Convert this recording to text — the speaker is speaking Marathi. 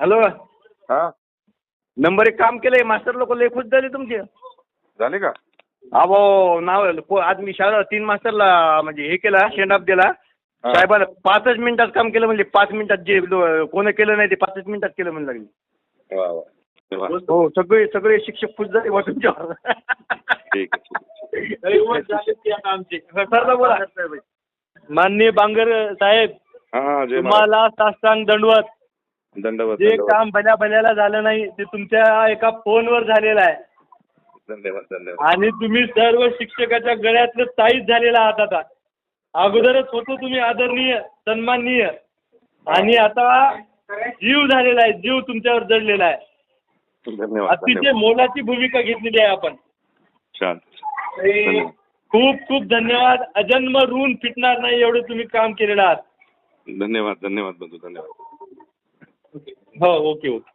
हॅलो. हा. नंबर एक काम केलंय मास्टर लोक लय खुश झाले तुमचे. झाले का? अहो नाव को- आज मी शाळा तीन मास्टरला म्हणजे हे केला शेंड ऑफ दिला. हा. साहेबाला पाचच मिनिटात काम केलं म्हणजे पाच मिनिटात जे लो- कोणी केलं नाही ते पाचच मिनिटात केलं म्हणलं लागले. वा वा. वा. हो सगळे सगळे शिक्षक खुश झाले बा तुमच्यावर. ठीक आहे ठीक आहे. सरला बोला. माननीय बांगर साहेब हा हा जय महाराज तुम्हाला साष्टांग दंडवत. धन्यवाद जे धन्यवाद. काम भल्या भल्याला झालं नाही ते तुमच्या एका फोनवर झालेलं आहे. धन्यवाद धन्यवाद. आणि तुम्ही सर्व शिक्षकाच्या गळ्यातलं ताईच झालेला आहात आता. अगोदरच होतो तुम्ही आदरणीय सन्माननीय. आणि आता जीव झालेला आहे जीव तुमच्यावर जडलेला आहे. धन्यवाद अतिशय धन्यवाद. मोलाची भूमिका घेतलेली आहे आपण. छान धन्यवाद. खूप खूप धन्यवाद. अजन्म ऋण फिटणार नाही एवढं तुम्ही काम केलेलं आहात. धन्यवाद धन्यवाद बंधू धन्यवाद. हो ओके ओके